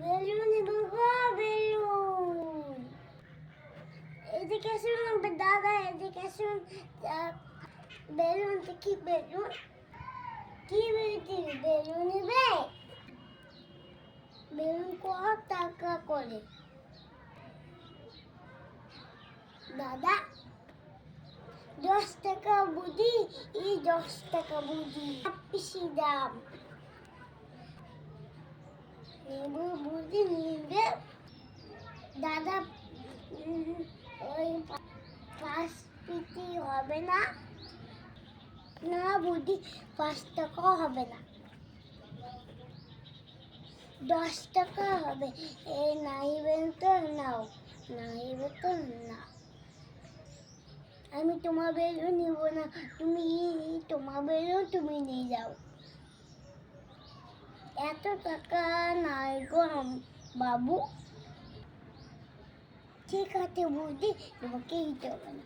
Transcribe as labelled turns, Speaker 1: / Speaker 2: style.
Speaker 1: Balloon বাবা balloon. এদিকে শুনুন দাদা, এদিকে শুনুন বেলুন কি বেলুন। কি বেলুন বেলুন নেবে বেলুন কত টাকা করে? দাদা, দশ টাকা বুঝি এই দশ টাকা বুঝি বেশি দাম। নেবু। বুঝি দাদা ওই পাঁচ পিটি হবে না। না বুঝি পাঁচ টাকাও হবে না। দশ টাকা হবে। এই নাইবেন তো নাও, নাইবে তো না আমি তোমার বেলুন নিব না, তুমি তোমার বেলুন তুমি নিয়ে যাও। এত টাকা নাই গো বাবু। ঠিক আছে বৌদি তোমাকেই দিতে না